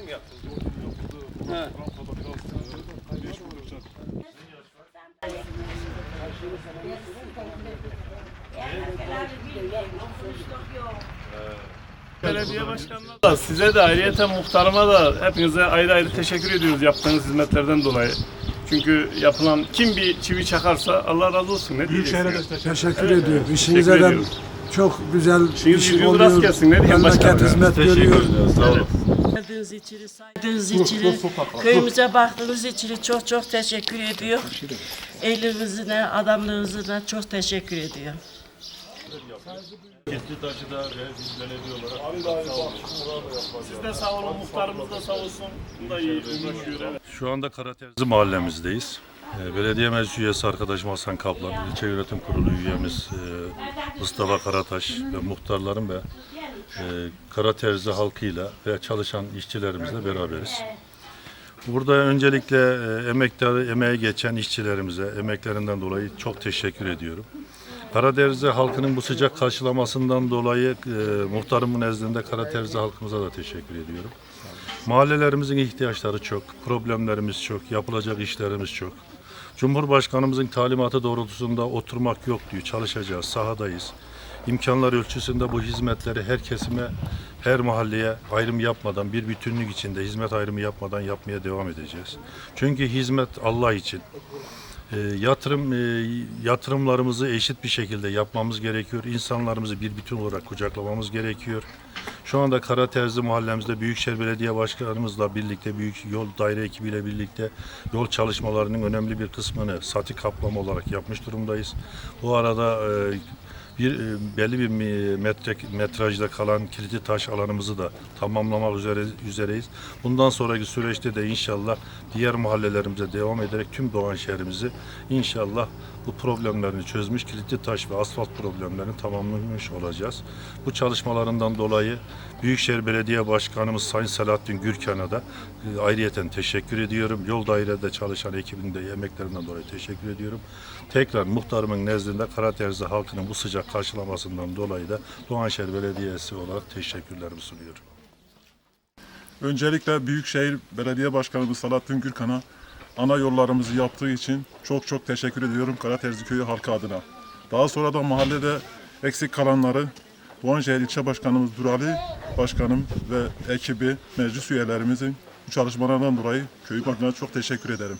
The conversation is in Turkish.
yapıldı. He. Rampada biraz e, geç olacak. Belediye başkanına da size de ayrıyeten muhtarıma da hepinize ayrı ayrı teşekkür ediyoruz yaptığınız hizmetlerden dolayı. Çünkü yapılan kim bir çivi çakarsa Allah razı olsun. Ne Büyükşehir'e diyeceksiniz? de teşekkür Teşekkür Evet, ediyorum. evet. İşinize Teşekkür de ediyorum. çok güzel İşiniz iş rast oluyor. gelsin, ne diyeyim başkanım? hizmet görüyor. Sağ olun. Geldiniz için, saydığınız için, köyümüze baktığınız için çok çok teşekkür ediyor. Elinize, adamlığınıza çok teşekkür ediyor. Siz de sağ olun, muhtarımız da sağ olsun. Bu da iyi uğraşıyor. Evet. Şu anda Karaterzi mahallemizdeyiz. Ee, Belediye meclis üyesi arkadaşım Hasan Kaplan, ilçe yönetim kurulu üyemiz e, Mustafa Karataş ve muhtarlarım ve e, Karaterzi halkıyla ve çalışan işçilerimizle beraberiz. Burada öncelikle e, emekleri, emeğe geçen işçilerimize, emeklerinden dolayı çok teşekkür ediyorum. Karadeniz'de halkının bu sıcak karşılamasından dolayı e, muhtarımın nezdinde Karadeniz'de halkımıza da teşekkür ediyorum. Mahallelerimizin ihtiyaçları çok, problemlerimiz çok, yapılacak işlerimiz çok. Cumhurbaşkanımızın talimatı doğrultusunda oturmak yok diyor, çalışacağız, sahadayız. İmkanlar ölçüsünde bu hizmetleri her kesime, her mahalleye ayrım yapmadan, bir bütünlük içinde hizmet ayrımı yapmadan yapmaya devam edeceğiz. Çünkü hizmet Allah için. E, yatırım e, yatırımlarımızı eşit bir şekilde yapmamız gerekiyor. İnsanlarımızı bir bütün olarak kucaklamamız gerekiyor. Şu anda Karaterzi mahallemizde Büyükşehir Belediye Başkanımızla birlikte büyük yol daire ekibiyle birlikte yol çalışmalarının önemli bir kısmını sati kaplama olarak yapmış durumdayız. Bu arada e, bir e, belli bir metre metrajda kalan kilitli taş alanımızı da tamamlamak üzere üzereyiz. Bundan sonraki süreçte de inşallah diğer mahallelerimize devam ederek tüm Doğan şehrimizi inşallah bu problemlerini çözmüş, kilitli taş ve asfalt problemlerini tamamlamış olacağız. Bu çalışmalarından dolayı Büyükşehir Belediye Başkanımız Sayın Selahattin Gürkan'a da e, ayrıyeten teşekkür ediyorum. Yol dairede çalışan ekibinde emeklerinden dolayı teşekkür ediyorum. Tekrar muhtarımın nezdinde Karaterzi halkının bu sıcak karşılamasından dolayı da Doğanşehir Belediyesi olarak teşekkürlerimi sunuyorum. Öncelikle Büyükşehir Belediye Başkanımız Salahattin Gürkan'a ana yollarımızı yaptığı için çok çok teşekkür ediyorum Karaterzi Köyü halkı adına. Daha sonra da mahallede eksik kalanları Doğanşehir İlçe Başkanımız Durali Başkanım ve ekibi, meclis üyelerimizin bu çalışmalarından dolayı köyüm adına çok teşekkür ederim.